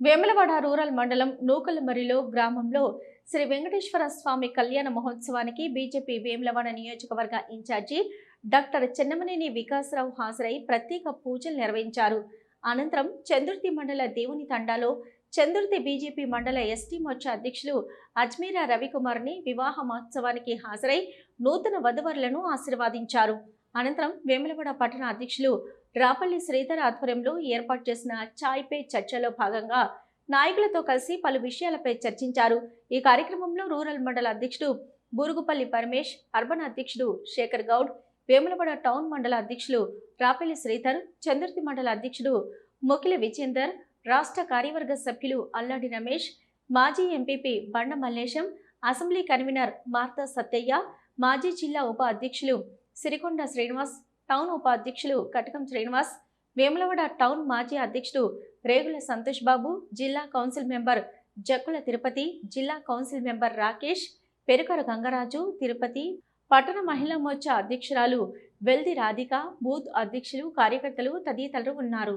Vemulawada rural మండలం నూకలమరిలో గ్రామంలో శ్రీ వెంకటేశ్వర స్వామి కళ్యాణ మహోత్సవానికి బీజేపీ వేములవాడ నియోజకవర్గ ఇన్ఛార్జి డాక్టర్ చెన్నమనేని వికాసరావు హాజరై ప్రత్యేక పూజలు నిర్వహించారు. అనంతరం చంద్రుతి మండల దేవుని తండాలో చంద్రుతి బీజేపీ మండల ఎస్టీ మోర్చా అధ్యక్షులు అజ్మీరా రవికుమార్ని వివాహ మహోత్సవానికి హాజరై నూతన వధువరులను ఆశీర్వాదించారు. అనంతరం వేములవాడ పట్టణ అధ్యక్షులు రాపల్లి శ్రీధర్ ఆధ్వర్యంలో ఏర్పాటు చేసిన చాయ్ పే చర్చలో భాగంగా నాయకులతో కలిసి పలు విషయాలపై చర్చించారు. ఈ కార్యక్రమంలో రూరల్ మండల అధ్యక్షుడు బూరుగుపల్లి పరమేష్ అర్బన్ అధ్యక్షుడు శేఖర్ గౌడ్ వేములవాడ టౌన్ మండల అధ్యక్షులు రాపల్లి శ్రీధర్ చంద్రతి మండల అధ్యక్షుడు మొకిలి విజేందర్ రాష్ట్ర కార్యవర్గ సభ్యులు అల్లాడి రమేష్ మాజీ MPP Banda Mallesham assembly convener Martha Sattaiah మాజీ జిల్లా ఉప అధ్యక్షులు సిరికొండ శ్రీనివాస్ టౌన్ ఉపాధ్యక్షులు కటకం శ్రీనివాస్ వేములవాడ టౌన్ మాజీ అధ్యక్షుడు రేగుల సంతోష్ బాబు జిల్లా కౌన్సిల్ మెంబర్ జక్కుల తిరుపతి జిల్లా కౌన్సిల్ మెంబర్ రాకేష్ పెరుకర గంగరాజు తిరుపతి పట్టణ మహిళా మోర్చా అధ్యక్షురాలు వెల్ది రాధిక బూత్ అధ్యక్షులు కార్యకర్తలు తదితరులు ఉన్నారు.